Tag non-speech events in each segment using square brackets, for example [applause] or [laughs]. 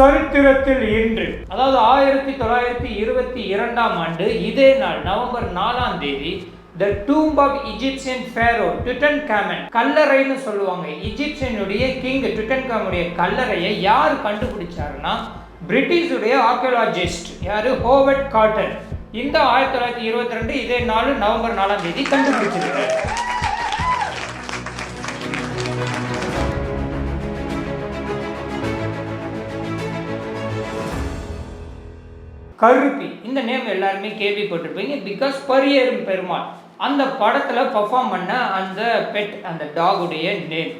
சரித்திரத்தில் இன்று. அதாவது ஆயிரத்தி தொள்ளாயிரத்தி இருபத்தி இரண்டாம் ஆண்டு இதே நாள் நவம்பர் நாலாம் தேதி the tomb of Egyptian pharaoh Tutankhamun கல்லறைன்னு சொல்லுவாங்க. இஜிப்சியனுடைய கிங் டுட்டன் காமுடைய கல்லறையை யார் கண்டுபிடிச்சாருன்னா பிரிட்டிஷுடைய ஆர்கியோலாஜிஸ்ட் யார்? Howard Cotton. இந்த ஆயிரத்தி தொள்ளாயிரத்தி இருபத்தி ரெண்டு இதே நாள் நவம்பர் நாலாம் தேதி கண்டுபிடிச்சிருக்காரு கருப்பி. இந்த நேம் எல்லாருமே கேள்விப்பட்டிருப்பீங்க. பிகாஸ் பரியரும் பெருமாள். அந்த படத்தில் பர்ஃபார்ம் பண்ண அந்த பெட் அந்த டாகுடைய நேம்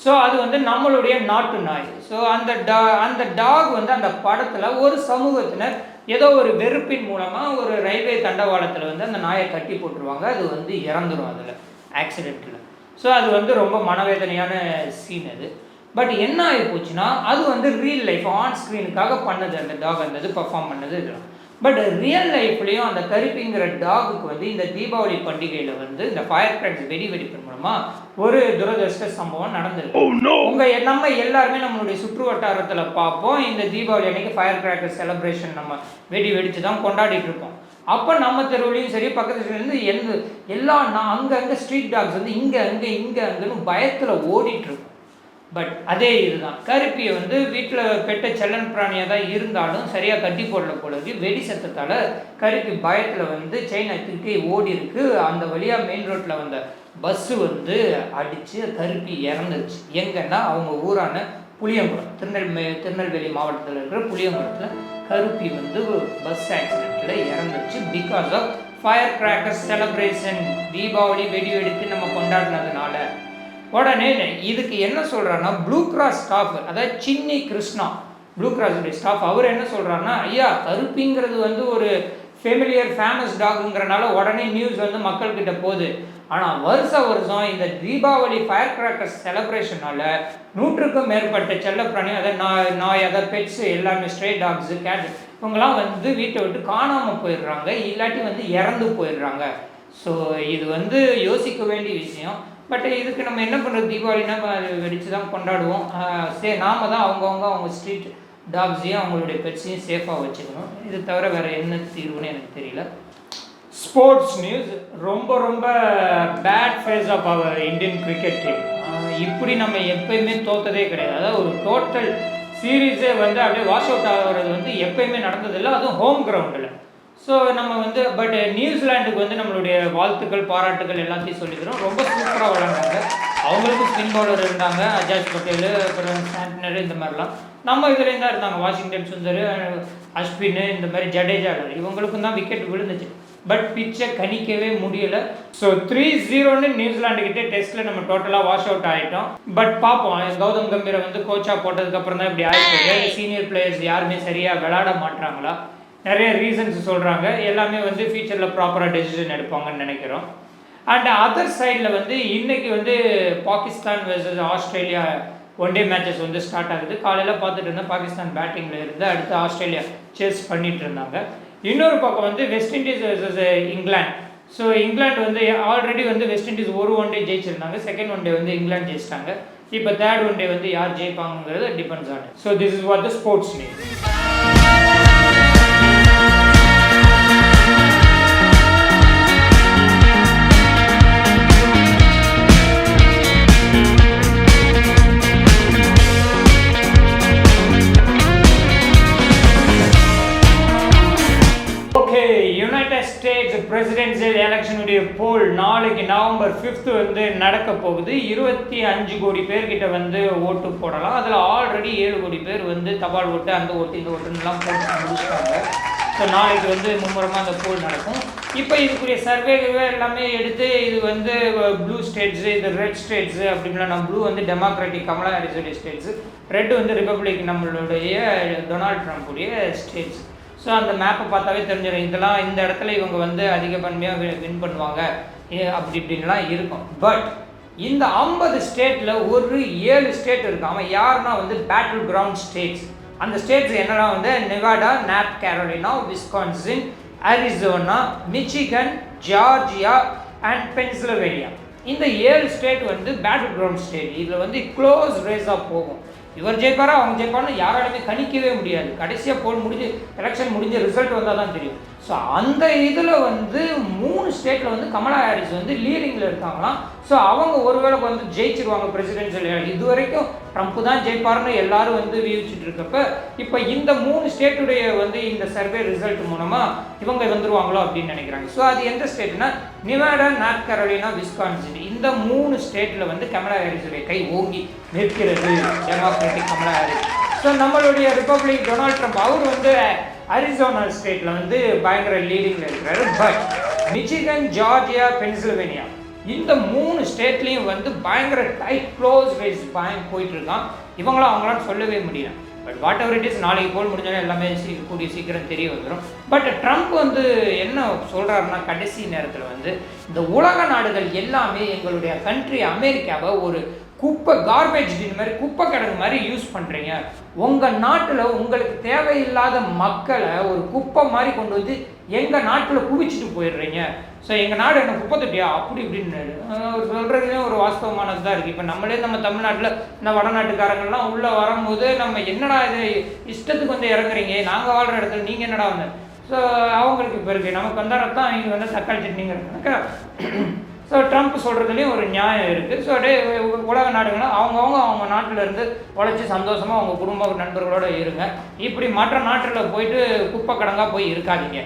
ஸோ அது வந்து நம்மளுடைய நாட்டு நாய். ஸோ அந்த டா அந்த டாக் வந்து அந்த படத்தில் ஒரு சமூகத்தினர் ஏதோ ஒரு வெறுப்பின் மூலமாக ஒரு ரயில்வே தண்டவாளத்தில் வந்து அந்த நாயை கட்டி போட்டுருவாங்க. அது வந்து இறந்துரும் அதில். ஆக்சிடெண்ட்டில் ஸோ அது வந்து ரொம்ப மனவேதனையான சீன் அது. பட் என்ன ஆகி போச்சுன்னா அது வந்து ரியல் லைஃப் ஆன் ஸ்க்ரீனுக்காக பண்ணது அந்த டாக் அந்த இது பர்ஃபார்ம் பண்ணது இதெல்லாம் பட் ரியல் லைஃப்லேயும் அந்த கருப்பிங்கிற டாகுக்கு வந்து இந்த தீபாவளி பண்டிகையில் வந்து இந்த ஃபயர் கிராக்ஸ் வெடி வெடிப்பின் மூலமாக ஒரு துரதிருஷ்ட சம்பவம் நடந்திருக்கு. உங்க எ- நம்ம எல்லாருமே நம்மளுடைய சுற்று வட்டாரத்தில் பார்ப்போம் இந்த தீபாவளி அன்னைக்கு ஃபயர் கிராக்கர் செலிப்ரேஷன் நம்ம வெடி வெடிச்சு தான் கொண்டாடிட்டு இருப்போம். அப்போ நம்ம தெருவுலையும் சரி பக்கத்து தெருவுலேருந்து எந்த எல்லா நான் அங்கங்கே ஸ்ட்ரீட் டாக்ஸ் வந்து இங்கே அங்கே இங்கே அங்கேன்னு பயத்தில் ஓடிட்டு இருக்கும் பட் அதே இதுதான். கருப்பியை வந்து வீட்டில் பெட்ட செல்லன் பிராணியாக தான் இருந்தாலும் சரியாக கட்டி போடல போல வெடி சத்தத்தால் கருப்பி பயத்தில் வந்து சைனா திருக்கி ஓடி இருக்கு. அந்த வழியாக மெயின் ரோட்டில் வந்த பஸ்ஸு வந்து அடித்து கருப்பி இறந்துருச்சு. எங்கன்னா அவங்க ஊரான புளியங்குளம் திருநெல்வே திருநெல்வேலி மாவட்டத்தில் இருக்கிற புளியங்குளத்தில் கருப்பி வந்து பஸ் ஆக்சிடெண்ட்டில் இறந்துருச்சு. Because of fire crackers celebration Deepavali வெடி வெடித்து நம்ம கொண்டாடினதுனால. உடனே இதுக்கு என்ன சொல்கிறாருன்னா ப்ளூ கிராஸ் ஸ்டாஃப் அதாவது சின்னி கிருஷ்ணா. ப்ளூ கிராஸுடைய ஸ்டாஃப் அவர் என்ன சொல்கிறாருன்னா ஐயா கருப்பிங்கிறது வந்து ஒரு ஃபெமிலியர் ஃபேமஸ் டாகுங்கிறனால உடனே நியூஸ் வந்து மக்கள்கிட்ட போகுது. ஆனால் வருஷ வருஷம் இந்த தீபாவளி ஃபயர் கிராக்கர்ஸ் செலப்ரேஷனால் நூற்றுக்கும் மேற்பட்ட செல்லப்பிராணி அதாவது நாய் நாய் அதை பெட்ஸ் எல்லாமே ஸ்ட்ரே டாக்ஸு கேட் இவங்கெல்லாம் வந்து வீட்டை விட்டு காணாமல் போயிடுறாங்க. இல்லாட்டி வந்து இறந்து போயிடுறாங்க. ஸோ இது வந்து யோசிக்க வேண்டிய விஷயம். பட் இதுக்கு நம்ம என்ன பண்ணுறது தீபாவளினா வெடித்து தான் கொண்டாடுவோம். சே நாம தான் அவங்கவுங்க அவங்க ஸ்ட்ரீட் டாக்ஸையும் அவங்களுடைய பெட்ஸையும் சேஃபாக வச்சுக்கணும். இது தவிர வேறு என்ன தீர்வுன்னு எனக்கு தெரியல. ஸ்போர்ட்ஸ் நியூஸ் ரொம்ப ரொம்ப bad phase of our Indian cricket team இப்படி நம்ம எப்பயுமே தோத்ததே கிடையாது. அதாவது ஒரு டோட்டல் சீரீஸே வந்து அப்படியே வாஷ் அவுட் ஆகிறது வந்து எப்பயுமே நடந்ததில்லை. அதுவும் ஹோம் கிரவுண்டில் ஸோ நம்ம வந்து பட் நியூசிலாண்டுக்கு வந்து நம்மளுடைய வாழ்த்துக்கள் பாராட்டுகள் எல்லாத்தையும் சொல்லிக்கிறோம். ரொம்ப சூப்பராக விளாண்டாங்க அவங்களுக்கும் ஸ்பின் பவுலர் இருந்தாங்க. அஜாஜ் பட்டேல் அப்புறம் சாண்டனர் இந்த மாதிரிலாம். நம்ம இதுலேயும் தான் இருந்தாங்க. வாஷிங்டன் சுந்தர் அஸ்வின் இந்த மாதிரி ஜடேஜா இவங்களுக்கும் தான் விக்கெட் விழுந்துச்சு. பட் பிச்சை கணிக்கவே முடியல. ஸோ த்ரீ ஜீரோன்னு நியூசிலாண்டு கிட்டே டெஸ்ட்டில் நம்ம டோட்டலாக வாஷ் அவுட் ஆகிட்டோம் பட் பார்ப்போம் கௌதம் கம்பீரை வந்து கோச்சாக போட்டதுக்கப்புறம் தான் இப்படி ஆகிட்டு சீனியர் பிளேயர்ஸ் யாருமே சரியாக விளையாட மாட்றாங்களா? நிறைய ரீசன்ஸ் சொல்கிறாங்க எல்லாமே வந்து ஃபியூச்சரில் ப்ராப்பராக டெசிஷன் எடுப்பாங்கன்னு நினைக்கிறோம். அண்ட் அதர் சைடில் வந்து இன்றைக்கி வந்து Pakistan versus Australia one day matches வந்து ஸ்டார்ட் ஆகுது. காலையில் பார்த்துட்டு இருந்தேன். பாகிஸ்தான் பேட்டிங்கில் இருந்து அடுத்து ஆஸ்திரேலியா சேஸ் பண்ணிட்டு இருந்தாங்க. இன்னொரு பக்கம் வந்து West Indies versus England so England வந்து ஆல்ரெடி வந்து வெஸ்ட் இண்டீஸ் ஒரு ஒன் டே ஜெயிச்சிருந்தாங்க. செகண்ட் ஒன் டே வந்து இங்கிலாந்து ஜெயிச்சிட்டாங்க. இப்போ தேர்ட் ஒன் டே வந்து யார் ஜெயிப்பாங்கிறது depends on so this is what the sports news presidential எலெக்ஷனுடைய poll நாளைக்கு நவம்பர் ஃபிஃப்த்து வந்து நடக்க போகுது. இருபத்தி அஞ்சு கோடி பேர்கிட்ட வந்து ஓட்டு போடலாம். அதில் ஆல்ரெடி ஏழு கோடி பேர் வந்து தபால் ஓட்டு அந்த ஓட்டு இந்த ஓட்டுலாம் போட்டு முடிச்சிட்டாங்க. ஸோ நாளைக்கு வந்து மும்முரமாக அந்த போல் நடக்கும். இப்போ இதுக்குரிய சர்வே எல்லாமே எடுத்து இது வந்து ப்ளூ ஸ்டேட்ஸு இது ரெட் ஸ்டேட்ஸு அப்படின்லாம் நம்ம ப்ளூ வந்து டெமோக்ராட்டிக் கமலா ஹாரிஸுடைய ஸ்டேட்ஸு ரெட் வந்து ரிப்பப்ளிக் நம்மளுடைய டொனால்ட் ட்ரம்ப்புடைய ஸ்டேட்ஸ் ஸோ அந்த மேப்பை பார்த்தாவே தெரிஞ்சிடும். இதெல்லாம் இந்த இடத்துல இவங்க வந்து அதிகப்பன்மையாக வின் பண்ணுவாங்க. ஏ- அப்படி இப்படின்லாம் இருக்கும். பட் இந்த ஐம்பது ஸ்டேட்டில் ஒரு ஏழு ஸ்டேட் இருக்காமல் அவன் யாருன்னா வந்து பேட்டில் கிரவுண்ட் ஸ்டேட்ஸ் அந்த ஸ்டேட்ஸ் என்னன்னா வந்து Nevada nap Carolina Wisconsin Arizona Michigan Georgia and Pennsylvania இந்த ஏழு ஸ்டேட் வந்து பேட்டில் கிரவுண்ட் ஸ்டேட் இதில் வந்து க்ளோஸ் ரேஸாக போகும். இவர் ஜெயிப்பாரா அவங்க ஜெயிப்பாருன்னு யாராலுமே கணிக்கவே முடியாது. கடைசியாக போல் முடிஞ்சு எலெக்ஷன் முடிஞ்ச ரிசல்ட் வந்தால் தான் தெரியும். ஸோ அந்த இதில் வந்து மூணு ஸ்டேட்டில் வந்து கமலா ஹாரிஸ் வந்து லீடிங்கில் இருக்காங்களாம். ஸோ அவங்க ஒருவேளை வந்து ஜெயிச்சிருவாங்க பிரசிடென்ஷியல் இது வரைக்கும் ட்ரம்ப் தான் ஜெயிப்பாருன்னு எல்லாரும் வந்து வியூச்சிட்டு இருக்கப்ப இப்போ இந்த மூணு ஸ்டேட்டுடைய வந்து இந்த சர்வே ரிசல்ட் மூலமாக இவங்க வந்துருவாங்களோ அப்படின்னு நினைக்கிறாங்க. ஸோ அது எந்த ஸ்டேட்னா நிவாடா நார்த் கரோலினா விஸ்கான்சின். இந்த மூணு ஸ்டேட்டில் வந்து கமலா ஹாரிஸுடைய கை ஓங்கி நிற்கிறது. Democratic Kamala Harris. ஸோ நம்மளுடைய ரிப்பப்ளிக் டொனால்ட் ட்ரம்ப் அவர் வந்து அரிசோனா ஸ்டேட்டில் வந்து பயங்கர லீடிங்கில் இருக்கிறாரு. பட் மிச்சிகன் ஜார்ஜியா பென்சில்வேனியா இந்த மூணு ஸ்டேட்லேயும் வந்து பயங்கர டைட் க்ளோஸ் ரேஸ் பயன் போயிட்டு இருக்கான். இவங்களாம் அவங்களாம் சொல்லவே முடியல. But whatever it is நாளைக்கு போல் முடிஞ்சாலும் எல்லாமே சீ கூடிய சீக்கிரம் தெரிய வந்துடும் பட் ட்ரம்ப் வந்து என்ன சொல்கிறாருன்னா கடைசி நேரத்தில் வந்து இந்த உலக நாடுகள் எல்லாமே எங்களுடைய கண்ட்ரி அமெரிக்காவை ஒரு குப்பை கார்பேஜ் பின் மாதிரி குப்பை கிடங்கு மாதிரி யூஸ் பண்ணுறீங்க உங்கள் நாட்டில் உங்களுக்கு தேவையில்லாத மக்களை ஒரு குப்பை மாதிரி கொண்டு வந்து எங்கள் நாட்டில் குவிச்சிட்டு போயிடுறீங்க. ஸோ எங்கள் நாடு என்ன குப்பை தொட்டியா? அப்படி இப்படின்னு அவர் சொல்கிறதுலே ஒரு வாஸ்தவமானது தான் இருக்குது இப்போ நம்மளே நம்ம தமிழ்நாட்டில் இந்த வடநாட்டுக்காரங்கள்லாம் உள்ளே வரும்போது நம்ம என்னடா இது இஷ்டத்துக்கு வந்து இறங்குறீங்க? நாங்கள் வாழ்கிற இடத்துல நீங்கள் என்னடா வந்து? ஸோ அவங்களுக்கு இப்போ இருக்குது நமக்கு வந்தால் தான் இங்கே வந்து தக்காளி சட்னிங்கிறது ஸோ ட்ரம்ப் சொல்கிறதுலேயும் ஒரு நியாயம் இருக்குது ஸோ உ- உலக நாடுகளும் அவங்கவுங்க அவங்க நாட்டில் இருந்து உழைச்சி சந்தோஷமாக அவங்க குடும்ப நண்பர்களோட இருங்க. இப்படி மற்ற நாட்டில் போயிட்டு குப்பை கடங்கா போய் இருக்காதீங்க.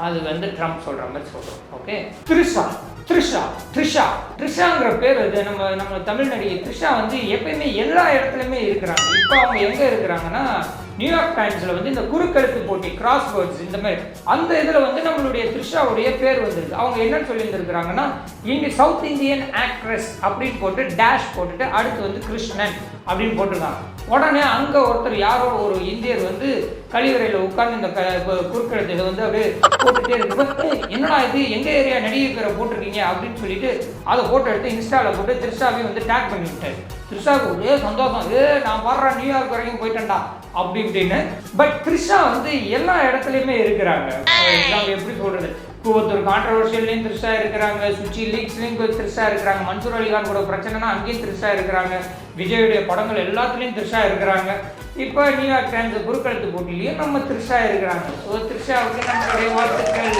அது வந்து ட்ரம்ப் சொல்கிற மாதிரி சொல்கிறோம் ஓகே த்ரிஷா த்ரிஷா த்ரிஷா. த்ரிஷாங்கிற பேர் இது நம்ம நம்ம தமிழ் நடிகை த்ரிஷா வந்து எப்பயுமே எல்லா இடத்துலையுமே இருக்கிறாங்க. இப்போ அவங்க எங்கே இருக்கிறாங்கன்னா நியூயார்க் டைம்ஸில் வந்து இந்த குறுக்கெழுத்து போட்டி கிராஸ் வேர்ட்ஸ் இந்த மாதிரி. அந்த இதில் வந்து நம்மளுடைய த்ரிஷாவுடைய பேர் வந்திருக்கு. அவங்க என்னன்னு சொல்லியிருந்திருக்கிறாங்கன்னா இங்கே சவுத் இந்தியன் ஆக்ட்ரஸ் அப்படின்னு போட்டு டேஷ் போட்டுட்டு அடுத்து வந்து கிருஷ்ணன் அப்படின்னு போட்டிருக்காங்க. உடனே அங்கே ஒருத்தர் யாரோ ஒரு இந்தியர் வந்து கழிவறையில் உட்கார்ந்து இந்த க- குறுக்கெழுத்து இதை வந்து அப்படியே போட்டுட்டே இருக்கு. என்னடா இது? எங்கள் ஏரியா நடிகை போட்டிருக்கீங்க? அப்படின்னு சொல்லிட்டு அதை போட்டோ எடுத்து இன்ஸ்டாவில் போட்டு த்ரிஷாவையும் வந்து டேக் பண்ணி விட்டார். த்ரிஷாவுக்கு ஒரே சந்தோஷம். ஏ நான் வர்ற நியூயார்க் வரைக்கும் போயிட்டேன்டா? அப்படி இப்படின்னு பட் த்ரிஷா வந்து எல்லா இடத்துலையுமே இருக்கிறாங்க. எப்படி சொல்றது? கூவத்தூர் கான்ட்ரவர்ஷியல்லையும் திருஷ்டாக இருக்கிறாங்க. சுச்சி லீக்ஸ்லையும் திருஷ்டாக இருக்கிறாங்க. மன்சூர் அலிகான் கூட பிரச்சனைனா அங்கேயும் திருஷ்டாக இருக்கிறாங்க. விஜயுடைய படங்கள் எல்லாத்துலேயும் த்ரிஷா இருக்கிறாங்க. இப்போ நியூயார்க் டைம்ஸ் குறுக்கெழுத்து போட்டிலையும் நம்ம த்ரிஷா இருக்கிறாங்க. ஸோ திருஷாவுக்கு நம்மளுடைய வாழ்த்துக்கள்.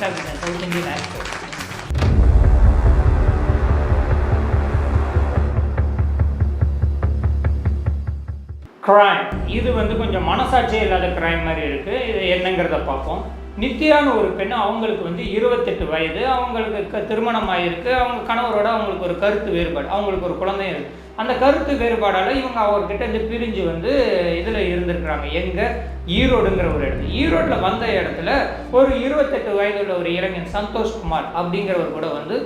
சவுத் இந்தியன் ஆக்டர் கிரைம் இது வந்து கொஞ்சம் மனசாட்சியே இல்லாத கிரைம் மாதிரி இருக்குது இது என்னங்கிறத பார்ப்போம். நித்யான்னு ஒரு பெண் அவங்களுக்கு வந்து இருபத்தெட்டு வயது அவங்களுக்கு க திருமணம் ஆகிருக்கு அவங்க கணவரோட அவங்களுக்கு ஒரு கருத்து வேறுபாடு அவங்களுக்கு ஒரு குழந்தையும் இருக்கு. அந்த கருத்து வேறுபாடால் இவங்க அவர்கிட்ட இருந்து பிரிஞ்சு வந்து இதில் இருந்திருக்கிறாங்க. எங்கே? ஈரோடுங்கிற ஒரு இடத்துல. ஈரோட்டில் வந்த இடத்துல ஒரு இருபத்தெட்டு வயதுள்ள ஒரு இளைஞன் சந்தோஷ்குமார் அப்படிங்கிறவர் கூட வந்து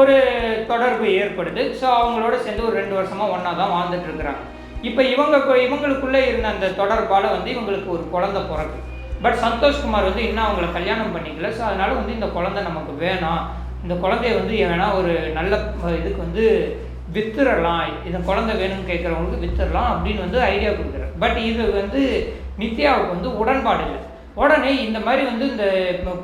ஒரு தொடர்பு ஏற்படுது. ஸோ அவங்களோட சேர்ந்து ஒரு ரெண்டு வருஷமாக ஒன்றா தான் வாழ்ந்துட்டு இருக்கிறாங்க. இப்போ இவங்க இவங்களுக்குள்ளே இருந்த அந்த தொடர்பால் வந்து இவங்களுக்கு ஒரு குழந்தை பிறகு பட் சந்தோஷ்குமார் வந்து இன்னும் அவங்கள கல்யாணம் பண்ணிக்கல. ஸோ அதனால் வந்து இந்த குழந்தை நமக்கு வேணாம். இந்த குழந்தைய வந்து வேணா ஒரு நல்ல இதுக்கு வந்து வித்துறலாம். இந்த குழந்தை வேணும்னு கேட்குறவங்களுக்கு வித்துறலாம் அப்படின்னு வந்து ஐடியா கொடுக்குறாரு. பட் இது வந்து நித்யாவுக்கு வந்து உடன்பாடு இல்லை. உடனே இந்த மாதிரி வந்து இந்த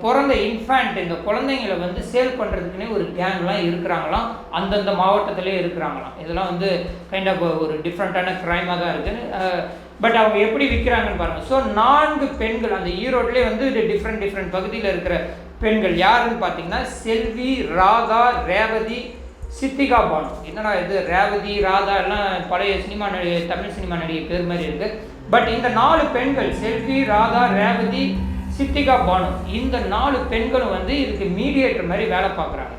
பிறந்த இன்ஃபேண்ட் இந்த குழந்தைங்களை வந்து சேல் பண்ணுறதுக்குன்னே ஒரு கேங்லாம் இருக்கிறாங்களாம். அந்தந்த மாவட்டத்திலே இருக்கிறாங்களாம். இதெல்லாம் வந்து கைண்ட் ஆஃப் ஒரு டிஃப்ரெண்ட்டான க்ரைமாக தான் இருக்குது. பட் அவங்க எப்படி விற்கிறாங்கன்னு பாருங்கள் ஸோ நான்கு பெண்கள் அந்த ஈரோட்லேயே வந்து டிஃப்ரெண்ட் டிஃப்ரெண்ட் பகுதியில் இருக்கிற பெண்கள் யாருன்னு பார்த்தீங்கன்னா செல்வி ராதா ரேவதி சித்திகா பானு. என்னடா இது? ரேவதி ராதா எல்லாம் பழைய சினிமா நடிகை தமிழ் சினிமா நடிகை பேர் மாதிரி இருக்கு. பட் இந்த நாலு பெண்கள் செல்வி ராதா ரேவதி சித்திகா பானு இந்த நாலு பெண்களும் வந்து இதுக்கு மீடியேட்டர் மாதிரி வேலை பார்க்குறாங்க.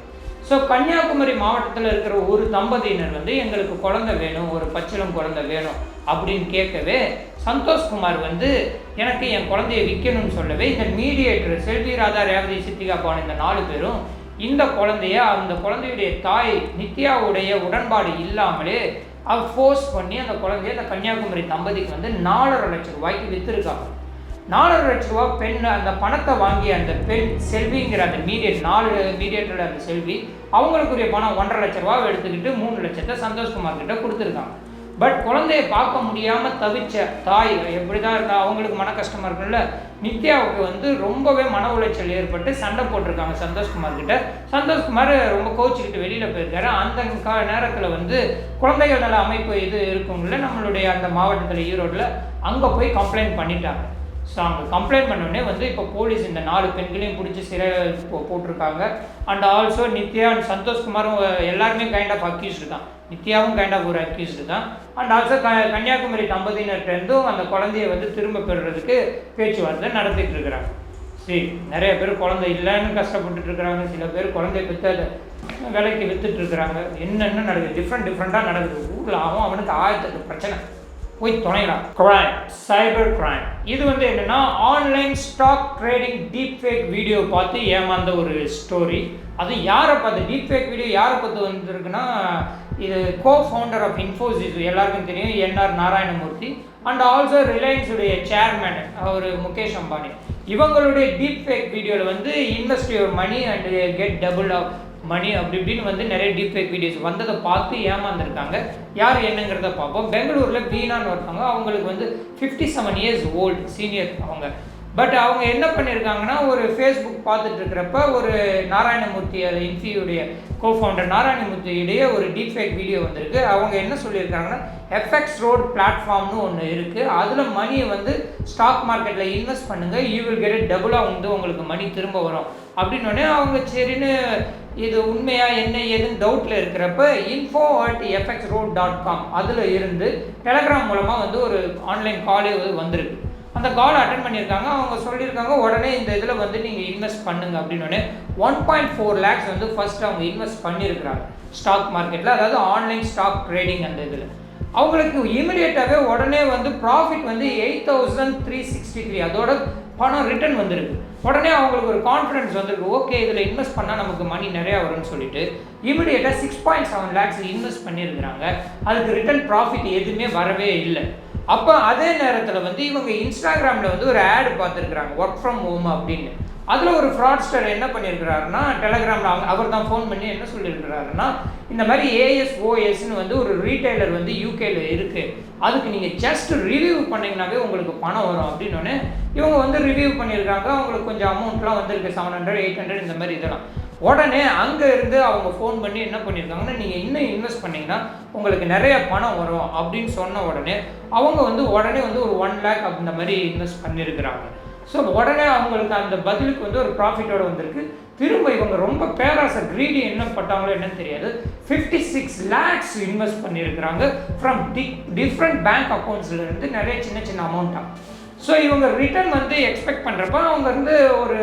ஸோ கன்னியாகுமரி மாவட்டத்தில் இருக்கிற ஒரு தம்பதியினர் வந்து எங்களுக்கு குழந்தை வேணும் ஒரு பச்சிளம் குழந்தை வேணும் அப்படின்னு கேட்கவே சந்தோஷ்குமார் வந்து எனக்கு என் குழந்தைய விற்கணும்னு சொல்லவே இந்த மீடியேட்டர் செல்வி ராதா ரேவதி சித்திகா பானு இந்த நாலு பேரும் இந்த குழந்தைய அந்த குழந்தையுடைய தாய் நித்யாவுடைய உடன்பாடு இல்லாமலே அவ ஃபோர்ஸ் பண்ணி அந்த குழந்தைய அந்த கன்னியாகுமரி தம்பதிக்கு வந்து நாலரை லட்சம் ரூபாய்க்கு விற்றுருக்காங்க நாலரை லட்ச ரூபா பெண் அந்த பணத்தை வாங்கி அந்த பெண் செல்விங்கிற அந்த மீடியேட் நாலு மீடியேட்டர் அந்த செல்வி அவங்களுக்குரிய பணம் ஒன்றரை லட்ச ரூபா எடுத்துக்கிட்டு மூணு லட்சத்தை சந்தோஷ்குமார் கிட்ட கொடுத்துருக்காங்க. பட் குழந்தைய பார்க்க முடியாமல் தவிச்ச தாய் எப்படி தான் இருந்தால் அவங்களுக்கு மன கஷ்டமாக இருக்குல்ல நித்யாவுக்கு வந்து ரொம்பவே மன உளைச்சல் ஏற்பட்டு சண்டை போட்டிருக்காங்க சந்தோஷ்குமார் கிட்ட. சந்தோஷ்குமார் ரொம்ப கோச்சிக்கிட்டு வெளியில் போயிருக்காரு. அந்த கா நேரத்தில் வந்து குழந்தைகள் நல அமைப்பு இது இருக்கும்ல? நம்மளுடைய அந்த மாவட்டத்தில் ஈரோட்டில் அங்கே போய் கம்ப்ளைண்ட் பண்ணிட்டாங்க. ஸோ அவங்க கம்ப்ளைண்ட் பண்ணோடனே வந்து இப்போ போலீஸ் இந்த நாலு பெண்களையும் பிடிச்சி சிறை போ போட்டிருக்காங்க. அண்ட் ஆல்சோ நித்யா அண்ட் சந்தோஷ்குமாரும் எல்லாருமே கைண்ட் ஆஃப் அக்யூஸ்டு தான். நித்யாவும் கைண்ட் ஆஃப் ஒரு அக்யூஸ்டு தான். அண்ட் ஆல்சோ க கன்னியாகுமரி தம்பதியினர்கிட்டருந்தும் அந்த குழந்தைய வந்து திரும்ப பெறுறதுக்கு பேச்சுவார்த்தை நடத்திட்டு இருக்கிறாங்க. சரி நிறைய பேர் குழந்தை இல்லைன்னு கஷ்டப்பட்டுட்டு இருக்கிறாங்க. சில பேர் குழந்தைய பெற்று அதை விலைக்கு வித்துட்டு இருக்கிறாங்க. என்னென்ன நடக்குது? டிஃப்ரெண்ட் டிஃப்ரெண்ட்டாக நடக்குது. ஊரில் ஆகும் அவனுக்கு ஆயிரத்தெட்டு பிரச்சனை. போய் துணையலாம் கிரைம் சைபர் கிரைம் இது வந்து என்னன்னா online stock trading deep fake video பார்த்து ஏமாந்த ஒரு ஸ்டோரி அது யாரை பார்த்து டீப் ஃபேக் வீடியோ யாரை பார்த்து வந்திருக்குன்னா இது கோ ஃபவுண்டர் ஆஃப் இன்ஃபோசிஸ் எல்லாருக்கும் தெரியும் என்ஆர் நாராயணமூர்த்தி. அண்ட் ஆல்சோ ரிலையன்ஸுடைய சேர்மேன் அவர் முகேஷ் அம்பானி. இவங்களுடைய டீப் ஃபேக் வீடியோவில் வந்து invest your money and get double of money அப்படி இப்படின்னு வந்து நிறைய டீப் ஃபேக் வீடியோஸ் வந்ததை பார்த்து ஏமாந்துருக்காங்க. யார் என்னங்கிறத பார்ப்போம். பெங்களூரில் பீனான்னு ஒருத்தவங்க அவங்களுக்கு வந்து fifty seven years old senior அவங்க. பட் அவங்க என்ன பண்ணியிருக்காங்கன்னா ஒரு ஃபேஸ்புக் பார்த்துட்டு இருக்கிறப்ப ஒரு நாராயணமூர்த்தி அது இன்ஃபியுடைய கோ ஃபவுண்டர் நாராயணமூர்த்தியுடைய ஒரு டீப் ஃபேக் வீடியோ வந்திருக்கு. அவங்க என்ன சொல்லியிருக்காங்கன்னா எஃப்எக்ஸ் ரோட் பிளாட்ஃபார்ம்னு ஒன்று இருக்குது அதில் மணியை வந்து ஸ்டாக் மார்க்கெட்டில் இன்வெஸ்ட் பண்ணுங்கள் யூ வில் கெட் டபுளாக வந்து உங்களுக்கு மணி திரும்ப வரும். அப்படின்னோடனே அவங்க சரின்னு இது உண்மையாக என்ன ஏதுன்னு டவுட்டில் இருக்கிறப்ப info at FX road dot com அதில் இருந்து டெலகிராம் மூலமாக வந்து ஒரு ஆன்லைன் காலே வந்திருக்கு. அந்த கால் அட்டன் பண்ணியிருக்காங்க. அவங்க சொல்லியிருக்காங்க உடனே இந்த இதில் வந்து நீங்கள் இன்வெஸ்ட் பண்ணுங்க அப்படின்னு ஒன் பாயிண்ட் ஃபோர் லேக்ஸ் வந்து ஃபஸ்ட் அவங்க இன்வெஸ்ட் பண்ணியிருக்கிறாங்க. ஸ்டாக் மார்க்கெட்டில் அதாவது ஆன்லைன் ஸ்டாக் ட்ரேடிங் அந்த இதில். அவங்களுக்கு இமிடியேட்டாகவே உடனே வந்து ப்ராஃபிட் வந்து eight thousand three sixty three அதோட பணம் ரிட்டர்ன் வந்திருக்கு. உடனே அவங்களுக்கு ஒரு கான்ஃபிடன்ஸ் வந்திருக்கு. ஓகே இதில் இன்வெஸ்ட் பண்ணால் நமக்கு மணி நிறையா வரும்னு சொல்லிட்டு இமிடியேட்டாக six point seven lakhs invest பண்ணியிருக்கிறாங்க அதுக்கு ரிட்டர்ன் ப்ராஃபிட் எதுவுமே வரவே இல்லை. அப்போ அதே நேரத்தில் வந்து இவங்க இன்ஸ்டாகிராமில் வந்து ஒரு ஆடு பார்த்துருக்குறாங்க ஒர்க் ஃப்ரம் ஹோம் அப்படின்னு. அதில் ஒரு ஃப்ராட்ஸ்டர் என்ன பண்ணியிருக்கிறாருன்னா டெலகிராமில் அவங்க அவர் தான் ஃபோன் பண்ணி என்ன சொல்லியிருக்கிறாருன்னா இந்த மாதிரி ஏஎஸ்ஓஎஸ்ன்னு வந்து ஒரு ரீட்டைலர் வந்து யூகேல இருக்குது அதுக்கு நீங்கள் ஜஸ்ட் ரிவ்யூ பண்ணிங்கனாவே உங்களுக்கு பணம் வரும் அப்படின்னோடனே இவங்க வந்து ரிவ்யூ பண்ணியிருக்காங்க. அவங்களுக்கு கொஞ்சம் அமௌண்ட்லாம் வந்திருக்கு. செவன் ஹண்ட்ரட் எயிட் ஹண்ட்ரட் இந்த மாதிரி இதெல்லாம். உடனே அங்கே இருந்து அவங்க ஃபோன் பண்ணி என்ன பண்ணியிருக்காங்கன்னா நீங்கள் இன்னும் இன்வெஸ்ட் பண்ணிங்கன்னா உங்களுக்கு நிறைய பணம் வரும் அப்படின்னு சொன்ன உடனே அவங்க வந்து உடனே வந்து ஒரு ஒன் லேக் அந்த மாதிரி இன்வெஸ்ட் பண்ணியிருக்கிறாங்க. ஸோ உடனே அவங்களுக்கு அந்த பதிலுக்கு வந்து ஒரு ப்ராஃபிட்டோட வந்திருக்கு. திரும்ப இவங்க ரொம்ப பேராசை கிரீடி என்ன பட்டாங்களோ என்னன்னு தெரியாது. ஃபிஃப்டி சிக்ஸ் லேக்ஸ் இன்வெஸ்ட் பண்ணியிருக்கிறாங்க ஃப்ரம் டி டிஃப்ரெண்ட் பேங்க் அக்கௌண்ட்ஸ்லேருந்து நிறைய சின்ன சின்ன அமௌண்ட்டாக ஸோ இவங்க ரிட்டர்ன் வந்து எக்ஸ்பெக்ட் பண்ணுறப்ப அவங்க வந்து ஒரு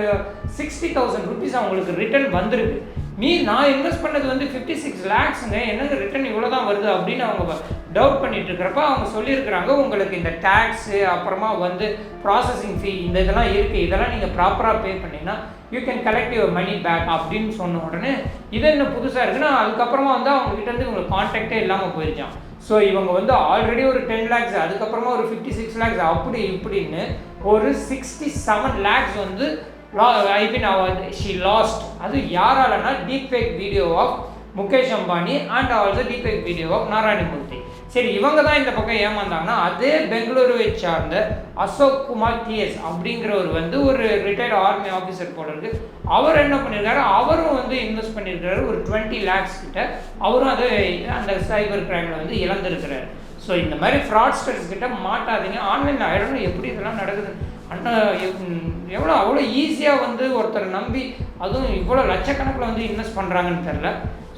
சிக்ஸ்டி தௌசண்ட் ருபீஸ் அவங்களுக்கு ரிட்டர்ன் வந்திருக்கு. மீ நான் இன்வெஸ்ட் பண்ணது வந்து ஃபிஃப்டி சிக்ஸ் லேக்ஸுங்க என்னங்க ரிட்டர்ன் இவ்வளோ தான் வருது அப்படின்னு அவங்க டவுட் பண்ணிட்டு இருக்கிறப்ப அவங்க சொல்லியிருக்கிறாங்க உங்களுக்கு இந்த டேக்ஸு அப்புறமா வந்து ப்ராசஸிங் ஃபீ இந்த இதெல்லாம் இருக்குது இதெல்லாம் நீங்கள் ப்ராப்பராக பே பண்ணிங்கன்னா you can collect your money back அப்படின்னு சொன்ன உடனே இது என்ன புதுசாக இருக்குன்னா அதுக்கப்புறமா வந்து அவங்ககிட்ட இருந்து கான்டாக்டே இல்லாமல் போயிருச்சான் ஸோ இவங்க வந்து ஆல்ரெடி ஒரு டென் லேக்ஸ் அதுக்கப்புறமா ஒரு ஃபிஃப்டி சிக்ஸ் லேக்ஸ் அப்படி இப்படின்னு ஒரு சிக்ஸ்டி செவன் லேக்ஸ் வந்து ஐ மீன் ஷி லாஸ்ட் அது யாராலனா deep fake video of Mukesh Ambani and also deep fake video of Narayana Murthy சரி இவங்க தான் இந்த பக்கம் ஏமாந்தாங்கன்னா அதே பெங்களூருவை சார்ந்த அசோக் குமார் டிஎஸ் அப்படிங்கிறவர் வந்து ஒரு ரிட்டையர்ட் ஆர்மி ஆஃபீஸர் போல இருக்கு. அவர் என்ன பண்ணியிருக்காரு அவரும் வந்து இன்வெஸ்ட் பண்ணியிருக்காரு ஒரு டுவெண்ட்டி லேக்ஸ் கிட்ட அவரும் அதை அந்த சைபர் கிரைமில் வந்து இழந்திருக்கிறார். ஸோ இந்த மாதிரி ஃப்ராட்ஸ்டர்ஸ் கிட்ட மாட்டாதீங்க. ஆன்லைனில் ஆயிரம் எப்படி இதெல்லாம் நடக்குது? எவ்வளோ அவ்வளோ ஈஸியாக வந்து ஒருத்தர் நம்பி அதுவும் இவ்வளோ லட்சக்கணக்கில் வந்து இன்வெஸ்ட் பண்ணுறாங்கன்னு தெரில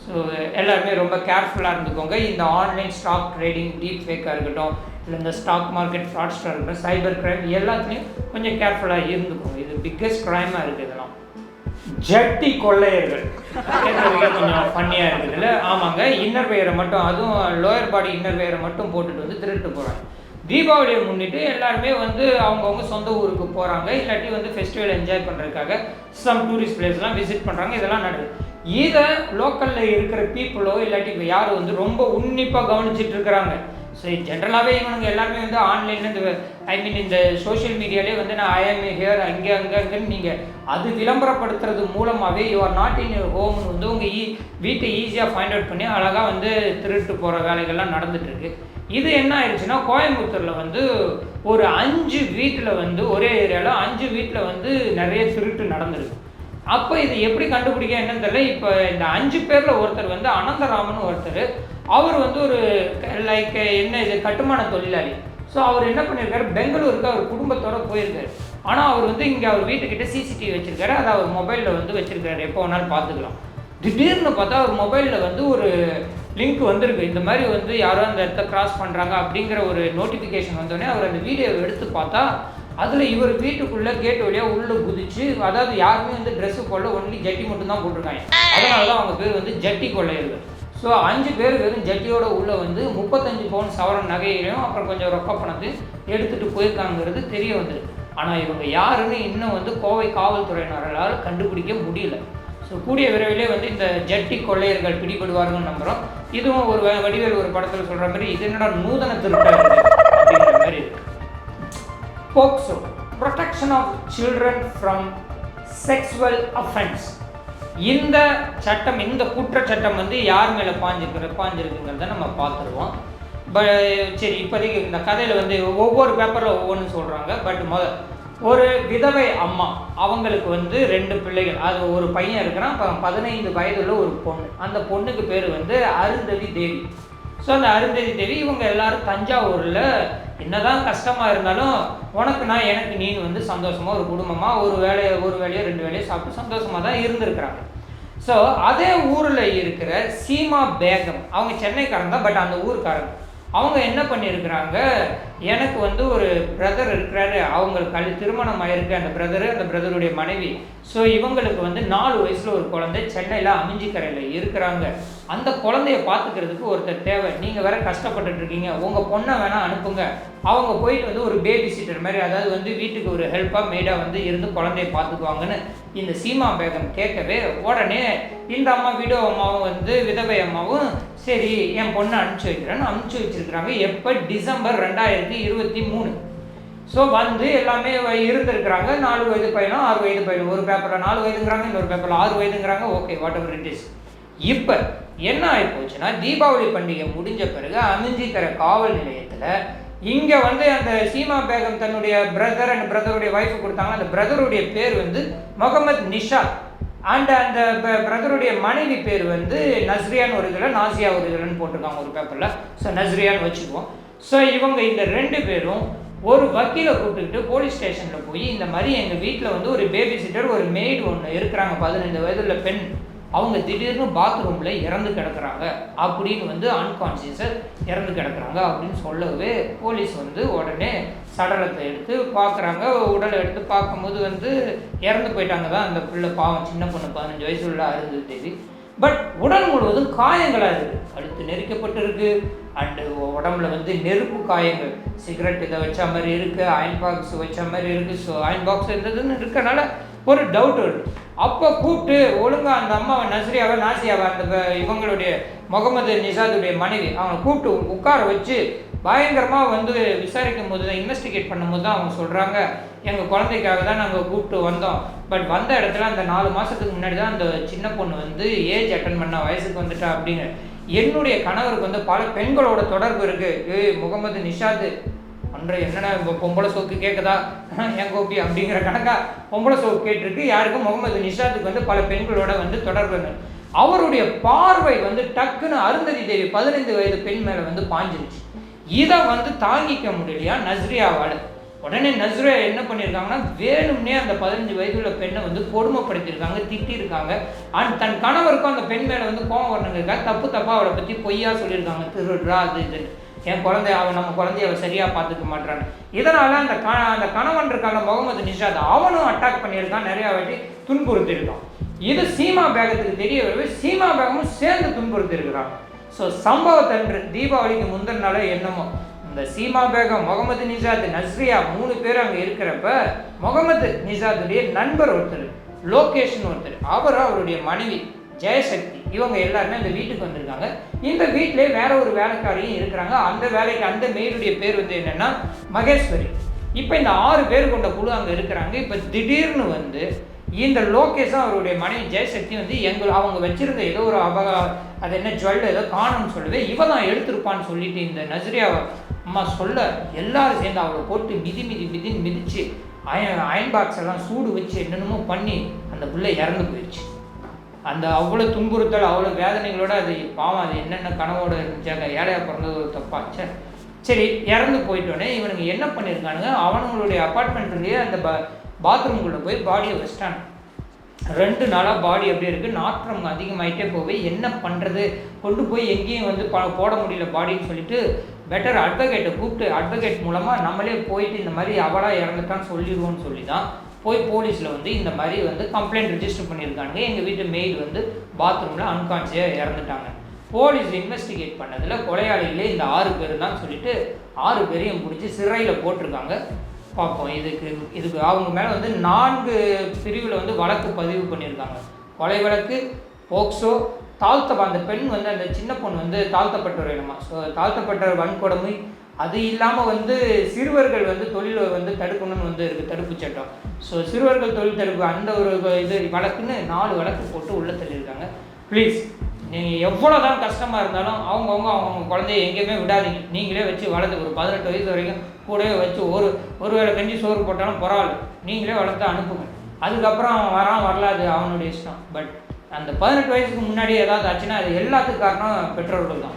ஸோ எல்லாருமே ரொம்ப கேர்ஃபுல்லாக இருந்துக்கோங்க. இந்த ஆன்லைன் ஸ்டாக் ட்ரேடிங் டீப் ஃபேக்காக இருக்கட்டும் இல்லை இந்த ஸ்டாக் மார்க்கெட் ஃப்ராட்ஸ்டாக இருக்கட்டும் சைபர் கிரைம் எல்லாத்துலேயும் கொஞ்சம் கேர்ஃபுல்லாக இருந்துக்கோங்க. இது பிக்கஸ்ட் க்ரைமாக இருக்குது இதெல்லாம். ஜட்டி கொள்ளையர்கள். கேட்கறதுக்கே கொஞ்சம் ஃபன்னியாக இருக்குதுல்ல ஆமாங்க. இன்னர் வேரை மட்டும் அதுவும் லோயர் பாடி இன்னர் வேரை மட்டும் போட்டுட்டு வந்து திருட்டு போகிறாங்க தீபாவளியை முன்னிட்டு எல்லாருமே வந்து அவங்கவுங்க சொந்த ஊருக்கு போகிறாங்க இல்லாட்டி வந்து ஃபெஸ்டிவல் என்ஜாய் பண்ணுறதுக்காக சம் டூரிஸ்ட் பிளேஸ்லாம் விசிட் பண்ணுறாங்க இதெல்லாம் நடக்குது. இதை லோக்கலில் இருக்கிற பீப்புளோ இல்லாட்டி இப்போ யார் வந்து ரொம்ப உன்னிப்பாக கவனிச்சிட்டு இருக்கிறாங்க. ஸோ ஜென்ரலாகவே இவனுங்க எல்லாருமே வந்து ஆன்லைனில் இந்த ஐ மீன் இந்த சோஷியல் மீடியாலே வந்து நான் ஐஎம் ஹியர் அங்கே அங்கே அங்கன்னு நீங்கள் அது விளம்பரப்படுத்துறது மூலமாகவே you are not in your ஹோம்னு வந்து உங்கள் ஈ e-, வீட்டை ஈஸியாக ஃபைண்ட் அவுட் பண்ணி அழகாக வந்து திருட்டு போகிற வேலைகள்லாம் நடந்துகிட்ருக்கு இது என்ன ஆயிடுச்சுன்னா கோயம்புத்தூரில் வந்து ஒரு அஞ்சு வீட்டில் வந்து ஒரே ஏரியாவில் அஞ்சு வீட்டில் வந்து நிறைய திருட்டு நடந்திருக்கு. அப்போ இது எப்படி கண்டுபிடிக்க என்னன்னு தெரியல. இப்போ இந்த அஞ்சு பேரில் ஒருத்தர் வந்து அனந்தராமன் ஒருத்தர் அவர் வந்து ஒரு லைக் என்ன இது கட்டுமான தொழிலாளி. ஸோ அவர் என்ன பண்ணியிருக்காரு பெங்களூருக்கு அவர் குடும்பத்தோடு போயிருக்காரு. ஆனால் அவர் வந்து இங்கே அவர் வீட்டுக்கிட்ட சிசிடிவி வச்சுருக்காரு. அதை அவர் மொபைலில் வந்து வச்சுருக்காரு. எப்போ வேணாலும் பார்த்துக்கலாம். திடீர்னு பார்த்தா அவர் மொபைலில் வந்து ஒரு லிங்க் வந்திருக்கு. இந்த மாதிரி வந்து யாரோ அந்த இடத்த கிராஸ் பண்ணுறாங்க அப்படிங்கிற ஒரு நோட்டிஃபிகேஷன் வந்தோடனே அவர் அந்த வீடியோவை எடுத்து பார்த்தா அதில் இவர் வீட்டுக்குள்ளே கேட் வழியாக உள்ளே குதிச்சு அதாவது யாருமே வந்து ட்ரெஸ்ஸு போடல ஒன்லி ஜட்டி மட்டும் தான் போட்டிருக்காங்க. அதனால தான் அவங்க பேர் வந்து ஜட்டி கொள்ளையர்கள். ஸோ அஞ்சு பேர் வெறும் ஜட்டியோட உள்ளே வந்து முப்பத்தஞ்சு பவுன் சவரன் நகையிலையும் அப்புறம் கொஞ்சம் ரொக்க பணத்தை எடுத்துகிட்டு போயிருக்காங்கிறது தெரிய வந்தது. ஆனால் இவங்க யாருன்னு இன்னும் வந்து கோவை காவல்துறையினரால் கண்டுபிடிக்க முடியல. ஸோ கூடிய விரைவிலே வந்து இந்த ஜட்டி கொள்ளையர்கள் பிடிபடுவார்கள் நம்புகிறோம் இதுவும் ஒரு வ- வடிவேல் ஒரு படத்தில் சொல்கிற மாதிரி இது என்னடா நூதன திருட்டா அப்படிங்கிற மாதிரி இருக்கு. POCSO protection of children from sexual offence இந்த சட்டம் இந்த குற்றச்சட்டம் வந்து யார் மேலே பாஞ்சிருக்கிற பாஞ்சிருக்குங்கிறத நம்ம பார்த்துருவோம். ப சரி இப்போதைக்கு இந்த கதையில் வந்து ஒவ்வொரு பேப்பரில் ஒவ்வொன்று சொல்கிறாங்க பட் முத ஒரு விதவை அம்மா அவங்களுக்கு வந்து ரெண்டு பிள்ளைகள். அது ஒரு பையன் இருக்கிறான் இப்போ பதினைந்து வயதுள்ள ஒரு பொண்ணு. அந்த பொண்ணுக்கு பேர் வந்து அருந்ததி தேவி. ஸோ அந்த அருந்ததி தேவி இவங்க எல்லாரும் தஞ்சாவூரில் என்னதான் கஷ்டமாக இருந்தாலும் உனக்கு நான் எனக்கு நீ வந்து சந்தோஷமாக ஒரு குடும்பமாக ஒரு வேலையை ஒரு வேலையோ ரெண்டு வேலையோ சாப்பிட்டு சந்தோஷமாக தான் இருந்திருக்கிறாங்க. ஸோ அதே ஊரில் இருக்கிற சீமா பேகம் அவங்க சென்னைக்காரங்க தான் பட் அந்த ஊருக்காரங்க. அவங்க என்ன பண்ணியிருக்கிறாங்க? எனக்கு வந்து ஒரு பிரதர் இருக்கிறாரு. அவங்களுக்கு கல் திருமணம் ஆயிருக்கு. அந்த பிரதரு அந்த பிரதருடைய மனைவி. ஸோ இவங்களுக்கு வந்து நாலு வயசில் ஒரு குழந்தை சென்னையில் அமிஞ்சிக்கரையில் இருக்கிறாங்க. அந்த குழந்தைய பார்த்துக்கிறதுக்கு ஒருத்தர் தேவை. நீங்கள் வேற கஷ்டப்பட்டுட்டு இருக்கீங்க. உங்கள் பொண்ணை வேணால் அனுப்புங்க. அவங்க போயிட்டு வந்து ஒரு பேபி சீட்டர் மாதிரி அதாவது வந்து வீட்டுக்கு ஒரு ஹெல்ப்பாக மேடாக வந்து இருந்து குழந்தைய பார்த்துக்குவாங்கன்னு இந்த சீமா பேகம் கேட்கவே உடனே இந்த அம்மா வீடோ அம்மாவும் வந்து விதவை அம்மாவும் சரி என் பொண்ணை அனுப்பிச்சி வைக்கிறேன்னு அனுப்பிச்சி வச்சிருக்கிறாங்க. எப்போ? டிசம்பர் ரெண்டாயிரத்தி இருபத்தி மூணு. ஸோ வந்து எல்லாமே வ- இருந்திருக்கிறாங்க. நாலு வயது பையனும் ஆறு வயது பையனும். ஒரு பேப்பரில் நாலு வயதுங்கிறாங்க இன்னொரு பேப்பரில் ஆறு வயதுங்கிறாங்க. Okay whatever it is இப்போ என்ன ஆகிப்போச்சுன்னா தீபாவளி பண்டிகை முடிஞ்ச பிறகு அமைஞ்சிக்கிற காவல் நிலையத்தில் இங்கே வந்து அந்த சீமா பேகம் தன்னுடைய பிரதர் அண்ட் பிரதருடைய ஒய்ஃபு கொடுத்தாங்க அந்த பிரதருடைய பேர் வந்து முகமது நிஷா அண்ட் அந்த பிரதருடைய மனைவி பேர் வந்து நஸ்ரியான் ஒரு இதில் நாசியா ஒரு இதில்னு போட்டிருக்காங்க ஒரு பேப்பரில் ஸோ நஸ்ரியான்னு வச்சுக்குவோம். ஸோ இவங்க இந்த ரெண்டு பேரும் ஒரு வக்கீலை கூப்பிட்டுக்கிட்டு போலீஸ் ஸ்டேஷனில் போய் இந்த மாதிரி எங்கள் வீட்டில் வந்து ஒரு பேபி சிட்டர் ஒரு மெய்டு ஒன்று இருக்கிறாங்க பதினைந்து வயதில் பெண். அவங்க திடீர்னு பாத்ரூமில் இறந்து கிடக்குறாங்க. அப்படின்னு வந்து அன்கான்சியஸாக இறந்து கிடக்குறாங்க அப்படின்னு சொல்லவே போலீஸ் வந்து உடனே சடலத்தை எடுத்து பார்க்குறாங்க. உடலை எடுத்து பார்க்கும்போது வந்து இறந்து போயிட்டாங்க தான் அந்த பிள்ளை பாவம். சின்ன பொண்ணு பதினஞ்சு வயசு உள்ள அறுபது தேதி. பட் உடல் முழுவதும் காயங்களாக இருக்குது. கழுத்து நெரிக்கப்பட்டிருக்கு. அண்டு உடம்புல வந்து நெருப்பு காயங்கள். சிகரெட் இதை வச்ச மாதிரி இருக்குது அயன் பாக்ஸ் வச்ச மாதிரி இருக்குது ஸோ அயன் பாக்ஸ் இருந்ததுன்னு இருக்கனால ஒரு டவுட் வருது அப்போ கூப்பிட்டு ஒழுங்காக அந்த அம்மாவை நஸ்ரியாவை நாசியாவை அந்த ப- இவங்களுடைய முகமது நிசாதுடைய மனைவி அவனை கூப்பிட்டு உட்கார வச்சு பயங்கரமாக வந்து விசாரிக்கும் போது தான் இன்வெஸ்டிகேட் பண்ணும்போது தான் அவங்க சொல்கிறாங்க எங்கள் குழந்தைக்காக தான் நாங்கள் கூப்பிட்டு வந்தோம். பட் வந்த இடத்துல அந்த நாலு மாதத்துக்கு முன்னாடி தான் அந்த சின்ன பொண்ணு வந்து ஏஜ் அட்டன் பண்ண வயசுக்கு வந்துட்டா அப்படின்னு. என்னுடைய கணவருக்கு வந்து பல பெண்களோட தொடர்பு இருக்குது ஏய் முகமது நிஷாது அன்றைய என்னென்ன இப்போ பொம்பளை சோக்கு கேட்குதா என் [laughs] கோபி? அப்படிங்கிற கணக்கா பொம்பளை சோக்கு கேட்டிருக்கு. யாருக்கும் முகமது நிஷாத்துக்கு வந்து பல பெண்களோட வந்து தொடர்பு அவருடைய பார்வை வந்து டக்குன்னு அருந்ததி தேவி பதினைந்து வயது பெண் மேலே வந்து பாஞ்சிருச்சு. இதை வந்து தாங்கிக்க முடியலையா? நஸ்ரியாவால். உடனே நஸ்ரியா என்ன பண்ணியிருக்காங்கன்னா வேணும்னே அந்த பதினஞ்சு வயதுள்ள பெண்ணை வந்து கொடுமைப்படுத்தியிருக்காங்க திட்டியிருக்காங்க. அண்ட் தன் கணவருக்கும் அந்த பெண் மேலே வந்து கோவம் வரணுங்கிறதுக்காக தப்பு தப்பாக அவளை பற்றி பொய்யா சொல்லியிருக்காங்க. திருடுறா அது இது. என் குழந்தை அவன் நம்ம குழந்தைய அவன் சரியாக பார்த்துக்க மாட்டான்னு இதனால் அந்த க அந்த கணவன் இருக்கான முகமது நிஷாத் அவனும் அட்டாக் பண்ணியிருக்கான் நிறையா வாட்டி துன்புறுத்தியிருக்கான். இது சீமா பேகத்துக்கு தெரிய வரவே சீமா பேகமும் சேர்ந்து துன்புறுத்தியிருக்கிறான். ஸோ சம்பவத்தன்று தீபாவளிக்கு முந்தின நாளே என்னமோ இந்த சீமா பேகம் முகமது நிஜாத் நஸ்ரியா மூணு பேர் அங்கே இருக்கிறப்ப முகமது நிஜாத்துடைய நண்பர் ஒருத்தர் லோகேஷ்னு ஒருத்தர் அவரும் அவருடைய மனைவி ஜெயசக்தி இவங்க எல்லாருமே இந்த வீட்டுக்கு வந்திருக்காங்க. இந்த வீட்டிலே வேற ஒரு வேலைக்காரியும் இருக்கிறாங்க. அந்த வேலைக்கு அந்த மெயினுடைய பேர் வந்து என்னன்னா மகேஸ்வரி. இப்போ இந்த ஆறு பேர் கொண்ட குழு அங்கே இருக்கிறாங்க. இப்போ திடீர்னு வந்து இந்த லோகேஷும் அவருடைய மனைவி ஜெயசக்தி வந்து எங்கள் அவங்க வச்சிருந்த ஏதோ ஒரு அபகா அது என்ன ஜுவல் ஏதோ காணும்னு சொல்லுது. இவ தான் எடுத்திருப்பான்னு சொல்லிட்டு இந்த நஸ்ரியா அம்மா சொல்ல எல்லாரும் சேர்ந்து அவளை போட்டு மிதி மிதி மிதின்னு மிதிச்சு அயன் அயன் பாக்ஸ் எல்லாம் சூடு வச்சு என்னென்னமோ பண்ணி அந்த பிள்ளை இறந்து போயிடுச்சு. அந்த அவ்வளோ துன்புறுத்தல் அவ்வளோ வேதனைகளோட அது பாவம் அது என்னென்ன கனவோட இருந்துச்சாங்க ஏழையாக பிறந்தது ஒரு தப்பாச்சே சரி இறந்து போயிட்டோடனே இவனுங்க என்ன பண்ணியிருக்கானுங்க? அவனுங்களுடைய அப்பார்ட்மெண்ட்லேயே அந்த பா பாத்ரூம்குள்ளே போய் பாடியை வச்சிட்டாங்க. ரெண்டு நாளாக பாடி அப்படியே இருக்குது நாற்றம் அதிகமாகிட்டே போவே என்ன பண்ணுறது கொண்டு போய் எங்கேயும் வந்து போட முடியல பாடின்னு சொல்லிட்டு பெட்டர் அட்வொகேட்டை கூப்பிட்டு அட்வொகேட் மூலமாக நம்மளே போயிட்டு இந்த மாதிரி அவளாக இறந்துட்டான்னு சொல்லிடுவோம்னு சொல்லி தான் போய் போலீஸில் வந்து இந்த மாதிரி வந்து கம்ப்ளைண்ட் ரிஜிஸ்டர் பண்ணியிருக்காங்க எங்கள் வீட்டு மெயில் வந்து பாத்ரூமில் அன்கான்சியாக இறந்துட்டாங்க. போலீஸ் இன்வெஸ்டிகேட் பண்ணதில் கொலையாளிகளே இந்த ஆறு பேர் தான் சொல்லிட்டு ஆறு பேரையும் பிடிச்சி சிறையில் போட்டிருக்காங்க. பார்ப்போம். இதுக்கு இதுக்கு அவங்க மேலே வந்து நான்கு பிரிவில் வந்து வழக்கு பதிவு பண்ணியிருக்காங்க. கொலை வழக்கு போக்சோ தாழ்த்த அந்த பெண் வந்து அந்த சின்ன பொண்ணு வந்து தாழ்த்தப்பட்டவர் இடமா ஸோ தாழ்த்தப்பட்ட வன்கொடுமை அது இல்லாமல் வந்து சிறுவர்கள் வந்து தொழிலை வந்து தடுக்கணும்னு வந்து இருக்குது தடுப்பு சட்டம். ஸோ சிறுவர்கள் தொழில் தடுப்பு அந்த ஒரு இது வழக்குன்னு நாலு வழக்கு போட்டு உள்ளே தள்ளியிருக்காங்க. ப்ளீஸ் நீங்கள் எவ்வளோ தான் கஷ்டமாக இருந்தாலும் அவங்கவுங்க அவங்கவுங்க குழந்தைய எங்கேயுமே விடாதீங்க. நீங்களே வச்சு வளர்ந்து ஒரு பதினெட்டு வயசு வரைக்கும் கூடவே வச்சு ஒரு ஒரு வேளை கஞ்சி சோறு போட்டாலும் பரவாயில்ல. நீங்களே வளர்த்து அனுப்புங்க. அதுக்கப்புறம் அவன் வரான் வரலாது அவனுடைய இஷ்டம். பட் அந்த பதினெட்டு வயசுக்கு முன்னாடி ஏதாவது ஆச்சுன்னா அது எல்லாத்துக்கு காரணம் பெற்றோர்கள் தான்.